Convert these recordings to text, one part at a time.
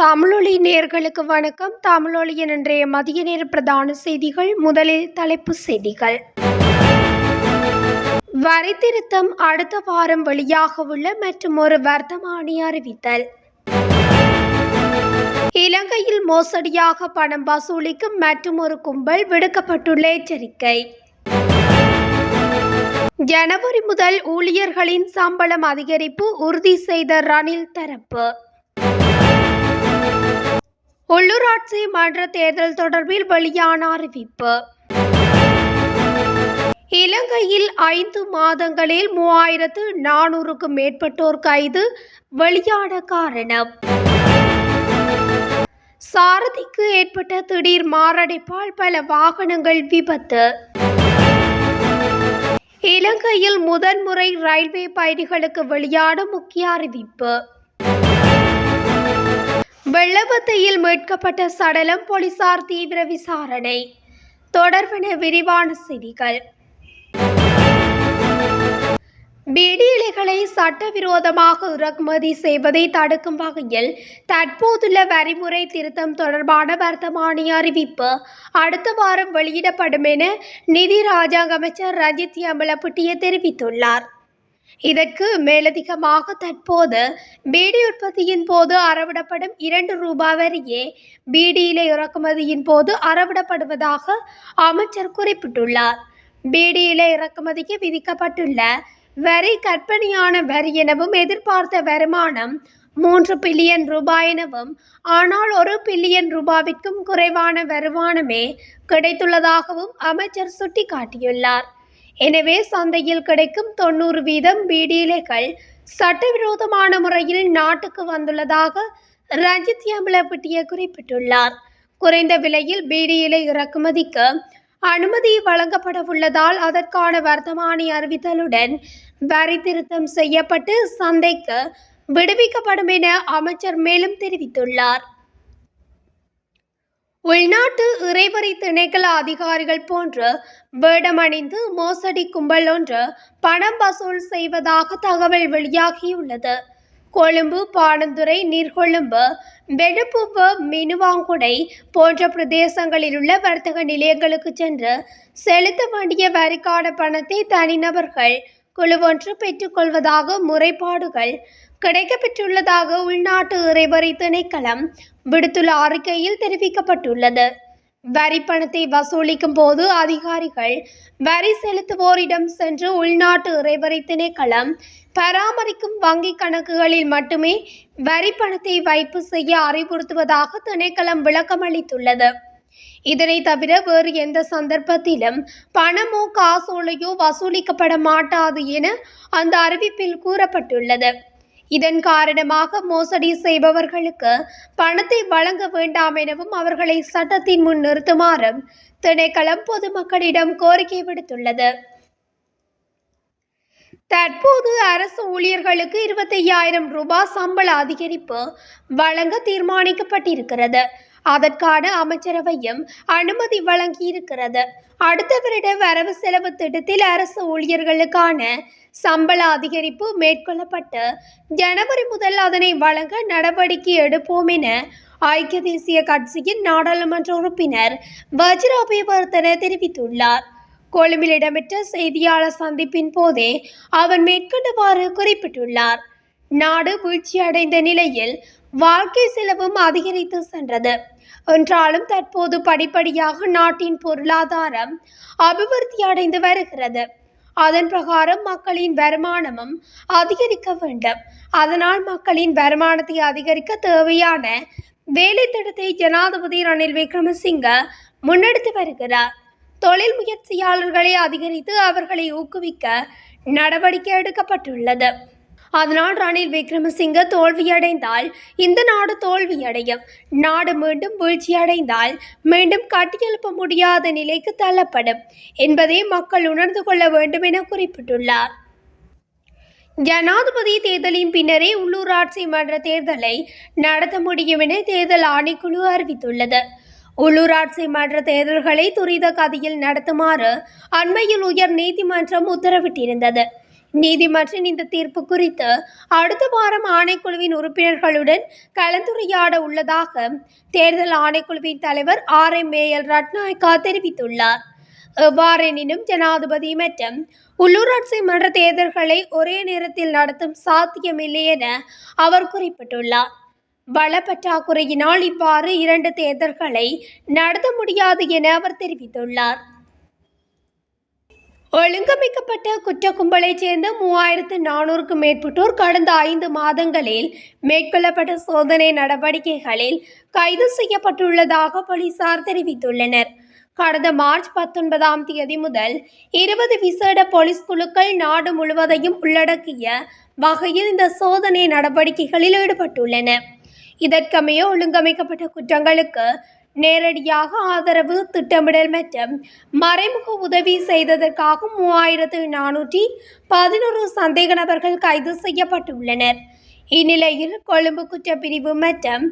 தமிழொலி நேர்களுக்கு வணக்கம். தமிழொலியின் இன்றைய மதிய நேர பிரதான செய்திகள் முதலில் தலைப்பு செய்திகள். வரி திருத்தம் அடுத்த வாரம் வெளியாக உள்ள மற்றும் ஒரு வர்த்தமானி அறிவித்தல். இலங்கையில் மோசடியாக பணம் வசூலிக்கும் மற்றும் ஒரு கும்பல் விடுக்கப்பட்டுள்ள எச்சரிக்கை. ஜனவரி முதல் ஊழியர்களின் சம்பளம் அதிகரிப்பு உறுதி செய்த ரணில் தரப்பு. உள்ளூராட்சி மன்ற தேர்தல் தொடர்பில் வெளியான அறிவிப்பு. இலங்கையில் ஐந்து மாதங்களில் மூவாயிரத்து நானூறுக்கும் மேற்பட்டோர் கைது வெளியான காரணம். சாரதிக்கு ஏற்பட்ட திடீர் மாரடைப்பால் பல வாகனங்கள் விபத்து. இலங்கையில் முதன்முறை ரயில்வே பயணிகளுக்கு வெளியான முக்கிய அறிவிப்பு. வெள்ளவத்தையில் மீட்கப்பட்ட சடலம் போலீசார் தீவிர விசாரணை. தொடர்பென விரிவான செய்திகள். பீடி இலைகளை சட்டவிரோதமாக இறக்குமதி செய்வதை தடுக்கும் வகையில் தற்போதுள்ள வரிமுறை திருத்தம் தொடர்பான வர்த்தமானி அறிவிப்பு அடுத்த வாரம் வெளியிடப்படும் என நிதி ராஜாங்க அமைச்சர் ரஞ்சித் அம்பலப்பட்டிய தெரிவித்துள்ளார். இதற்கு மேலதிகமாக தற்போது பீடி உற்பத்தியின் போது அறவிடப்படும் இரண்டு ரூபாய் வரியே பீடி இறக்குமதியின் போது அறவிடப்படுவதாக அமைச்சர் குறிப்பிட்டுள்ளார். பீடி இறக்குமதிக்கு விதிக்கப்பட்டுள்ள வரி கற்பனையான வரி எனவும் எதிர்பார்த்த வருமானம் மூன்று பில்லியன் ரூபாய் எனவும் ஆனால் ஒரு பில்லியன் ரூபாவிற்கும் குறைவான வருமானமே கிடைத்துள்ளதாகவும் அமைச்சர் சுட்டிக்காட்டியுள்ளார். எனவே சந்தையில் கிடைக்கும் தொண்ணூறு வீதம் பீடி சட்டவிரோதமான முறையில் நாட்டுக்கு வந்துள்ளதாக ரஞ்சித் அம்பலப்பட்டிய குறிப்பிட்டுள்ளார். குறைந்த விலையில் பிடிஎலை இறக்குமதிக்கு அனுமதி வழங்கப்பட உள்ளதால் அதற்கான வர்த்தமானி அறிவித்தலுடன் வரி திருத்தம் செய்யப்பட்டு சந்தைக்கு விடுவிக்கப்படும் என அமைச்சர் மேலும் தெரிவித்துள்ளார். உள்நாட்டு இறைவரி திணைக்கள அதிகாரிகள் போன்று வேடமணிந்து மோசடி கும்பல் ஒன்று பணம் வசூல் செய்வதாக தகவல் வெளியாகியுள்ளது. கொழும்பு பாணந்துறை நீர்கொழும்பு வெடுப்புவ மினுவாங்குடை போன்ற பிரதேசங்களில் உள்ள வர்த்தக நிலையங்களுக்கு சென்று செலுத்த வேண்டிய வரிக்கான பணத்தை தனிநபர்கள் குழுவொன்று பெற்றுக்கொள்வதாக முறைப்பாடுகள் கிடைக்கப்பெற்றுள்ளதாக உள்நாட்டு இறைவரி திணைக்களம் விடுத்துள்ள அறிக்கையில் தெரிவிக்கப்பட்டுள்ளது. வரி பணத்தை வசூலிக்கும் போது அதிகாரிகள் வரி செலுத்துவோரிடம் சென்று உள்நாட்டு இறைவரி திணைக்களம் பராமரிக்கும் வங்கி கணக்குகளில் மட்டுமே வரி பணத்தை வைப்பு செய்ய அறிவுறுத்துவதாக திணைக்களம் விளக்கமளித்துள்ளது இதனை தவிர வேறு எந்த சந்தர்ப்பத்திலும் பணமோ காசோலையோ வசூலிக்கப்பட மாட்டாது என அந்த அறிவிப்பில் கூறப்பட்டுள்ளது. இதன் காரணமாக மோசடி செய்பவர்களுக்கு பணத்தை வழங்க வேண்டாம் எனவும் அவர்களை சட்டத்தின் முன் நிறுத்துமாறும் திணைக்களம் பொதுமக்களிடம் கோரிக்கை விடுத்துள்ளது. தற்போது அரசு ஊழியர்களுக்கு இருபத்தையாயிரம் ரூபாய் சம்பள அதிகரிப்பு வழங்க தீர்மானிக்கப்பட்டிருக்கிறது. அதற்கான அமைச்சரவையும் அனுமதி வழங்கியிருக்கிறது. அடுத்த வருட வரவு செலவு திட்டத்தில் அரசு ஊழியர்களுக்கான சம்பள அதிகரிப்பு மேற்கொள்ளப்பட்டு ஜனவரி முதல் அதனை வழங்க நடவடிக்கை எடுப்போம் என ஐக்கிய தேசிய கட்சியின் நாடாளுமன்ற உறுப்பினர் வஜ்ராபிவர்த்தன தெரிவித்துள்ளார். கொழும்பில் இடம்பெற்ற செய்தியாளர் சந்திப்பின் போதே அவர் மேற்கொண்டவாறு குறிப்பிட்டுள்ளார். நாடு வீழ்ச்சியடைந்த நிலையில் வாழ்க்கை செலவும் அதிகரித்து சென்றது. என்றாலும் தற்போது படிப்படியாக நாட்டின் பொருளாதாரம் அபிவிருத்தி அடைந்து வருகிறது. அதன் பிரகாரம் மக்களின் வருமானமும் அதிகரிக்க வேண்டும். அதனால் மக்களின் வருமானத்தை அதிகரிக்க தேவையான வேலை திட்டத்தை ஜனாதிபதி ரணில் விக்ரமசிங்க முன்னெடுத்து வருகிறார். தொழில் முயற்சியாளர்களை அதிகரித்து அவர்களை ஊக்குவிக்க நடவடிக்கை எடுக்கப்பட்டுள்ளது. அதனால் ரணில் விக்ரமசிங்க தோல்வியடைந்தால் இந்த நாடு தோல்வியடையும். நாடு மீண்டும் வீழ்ச்சியடைந்தால் மீண்டும் கட்டியெழுப்ப முடியாத நிலைக்கு தள்ளப்படும் என்பதை மக்கள் உணர்ந்து கொள்ள வேண்டும் என குறிப்பிட்டுள்ளார். ஜனாதிபதி தேர்தலின் பின்னரே உள்ளூராட்சி மன்ற தேர்தலை நடத்த முடியும் என தேர்தல் ஆணைக்குழு அறிவித்துள்ளது. உள்ளூராட்சி மன்ற தேர்தல்களை துரித கதியில் நடத்துமாறு அண்மையில் உயர் நீதிமன்றம் உத்தரவிட்டிருந்தது. நீதிமன்றின் இந்த தீர்ப்பு குறித்து அடுத்த வாரம் ஆணைக்குழுவின் உறுப்பினர்களுடன் கலந்துரையாட உள்ளதாக தேர்தல் ஆணைக்குழுவின் தலைவர் ஆர் எம் மேயல் ரட்நாயக்கா தெரிவித்துள்ளார். எவ்வாறெனினும் ஜனாதிபதி மற்றும் உள்ளூராட்சி மன்ற தேர்தல்களை ஒரே நேரத்தில் நடத்தும் சாத்தியமில்லை என அவர் குறிப்பிட்டுள்ளார். வள பற்றாக்குறையினால் இவ்வாறு இரண்டு தேர்தல்களை நடத்த முடியாது என அவர் தெரிவித்துள்ளார். ஒழுங்கமைக்கப்பட்ட குற்ற கும்பலைச் சேர்ந்த மூவாயிரத்து நானூறுக்கும் மேற்பட்டோர் கடந்த ஐந்து மாதங்களில் மேற்கொள்ளப்பட்ட சோதனை நடவடிக்கைகளில் கைது செய்யப்பட்டுள்ளதாக போலீசார் தெரிவித்துள்ளனர். கடந்த மார்ச் பத்தொன்பதாம் தேதி முதல் இருபது விசேட போலீஸ் குழுக்கள் நாடு முழுவதையும் உள்ளடக்கிய வகையில் இந்த சோதனை நடவடிக்கைகளில் ஈடுபட்டுள்ளன. இதற்கமைய ஒழுங்கமைக்கப்பட்ட குற்றங்களுக்கு நேரடியாக ஆதரவு திட்டமிடல் மற்றும் மறைமுக உதவி செய்ததற்காக மூவாயிரத்து நானூற்றி பதினோரு சந்தேக நபர்கள் கைது செய்யப்பட்டுள்ளனர். இந்நிலையில் கொழும்பு குற்றப்பிரிவு மற்றும்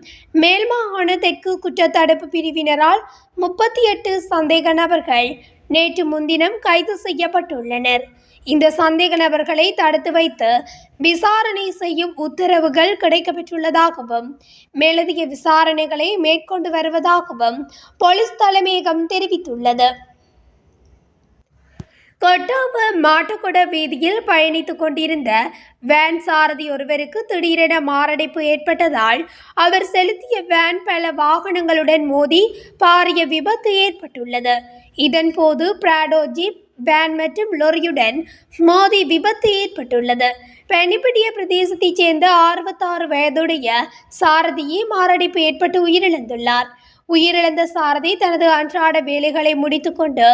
மேல் மாகாண தெற்கு குற்றத்தடுப்பு பிரிவினரால் முப்பத்தி எட்டு சந்தேக நபர்கள் நேற்று முன்தினம் கைது செய்யப்பட்டுள்ளனர். இந்த சந்தேக நபர்களை தடுத்து வைத்து விசாரணை செய்யும் உத்தரவுகள் கிடைக்கப்பெற்றுள்ளதாகவும் மேலதிக விசாரணைகளை மேற்கொண்டு வருவதாகவும் போலீஸ் தலைமையகம் தெரிவித்துள்ளது. கொட்டாவ மாட்டுக்கொட வீதியில் பயணித்துக் கொண்டிருந்த வேன் சாரதி ஒருவருக்கு திடீரென மாரடைப்பு ஏற்பட்டதால் அவர் செலுத்திய வேன் பல வாகனங்களுடன் மோதி பாரிய விபத்து ஏற்பட்டுள்ளது. இதன்போது பிராடோ ஜீப் வேன் மற்றும் லொரியுடன் மோதி விபத்து ஏற்பட்டுள்ளது. பெனிபிடிய பிரதேசத்தைச் சேர்ந்த அறுபத்தாறு வயதுடைய சாரதியே மாரடைப்பு ஏற்பட்டு உயிரிழந்துள்ளார். உயிரிழந்த சாரதி தனது அன்றாட வேலைகளை முடித்துக்கொண்டு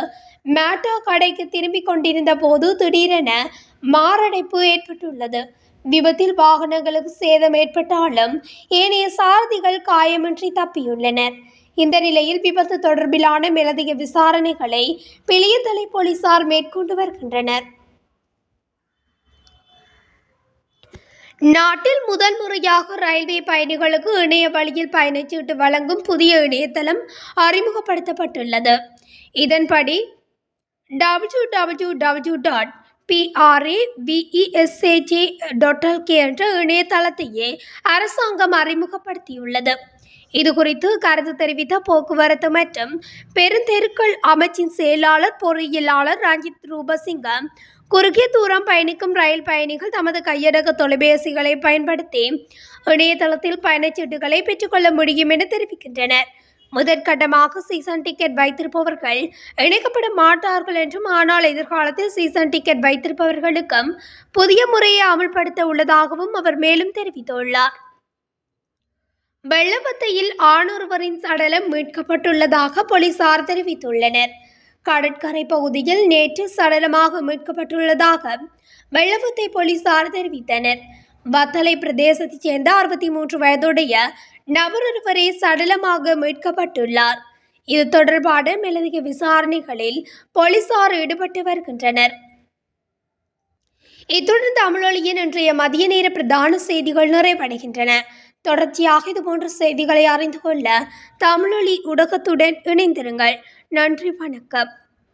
மேட்டோ கடைக்கு திரும்பிக் கொண்டிருந்த போது திடீரென மாரடைப்பு ஏற்பட்டுள்ளது. விபத்தில் வாகனங்களுக்கு சேதம் ஏற்பட்டாலும் ஏனைய சாரதிகள் காயமின்றி தப்பியுள்ளனர். இந்த நிலையில் விபத்து தொடர்பிலான மேலதிக விசாரணைகளை பிளியத்தலை போலீசார் மேற்கொண்டு வருகின்றனர். நாட்டில் முதல் முறையாக ரயில்வே பயணிகளுக்கு இணைய வழியில் பயணச்சீட்டு வழங்கும் புதிய இணையதளம் அறிமுகப்படுத்தப்பட்டுள்ளது. இதன்படி W W W dot PRA VESAJ dot LK என்ற இணையதளத்தையே அரசாங்கம் அறிமுகப்படுத்தியுள்ளது. இது குறித்து கருத்து தெரிவித்த போக்குவரத்து மற்றும் பெருந்தெருக்கள் அமைச்சின் செயலாளர் பொறியியலாளர் ரஞ்சித் ரூபசிங்கம் குறுகிய தூரம் பயணிக்கும் ரயில் பயணிகள் தமது கையடக தொலைபேசிகளை பயன்படுத்தி இணையதளத்தில் பயணச்சீட்டுகளை பெற்றுக்கொள்ள முடியும் என தெரிவிக்கின்றனர். முதற்கட்டமாக சீசன் டிக்கெட் வைத்திருப்பவர்கள் இணைக்கப்பட மாட்டார்கள் என்றும் ஆனால் எதிர்காலத்தில் சீசன் டிக்கெட் வைத்திருப்பவர்களுக்கும் புதிய முறையை அமல்படுத்த உள்ளதாகவும் அவர் மேலும் தெரிவித்துள்ளார். வெள்ளப்பத்தையில் ஆணொருவரின் சடலம் மீட்கப்பட்டுள்ளதாக போலீசார் தெரிவித்துள்ளனர். கடற்கரை பகுதியில் நேற்று சடலமாக மீட்கப்பட்டுள்ளதாக வெள்ளவத்தை போலீசார் தெரிவித்தனர். வத்தலை பிரதேசத்தைச் சேர்ந்த அறுபத்தி மூன்று வயதுடைய நபர் ஒருவரே சடலமாக மீட்கப்பட்டுள்ளார். இது தொடர்பான மேலதிக விசாரணைகளில் போலீசார் ஈடுபட்டு வருகின்றனர். இத்துடன் தமிழொலியின் இன்றைய மதிய நேர பிரதான செய்திகள் நிறைவடைகின்றன. தொடர்ச்சியாக இதுபோன்ற செய்திகளை அறிந்து கொள்ள தமிழொலி ஊடகத்துடன் இணைந்திருங்கள். நன்றி வணக்கம்.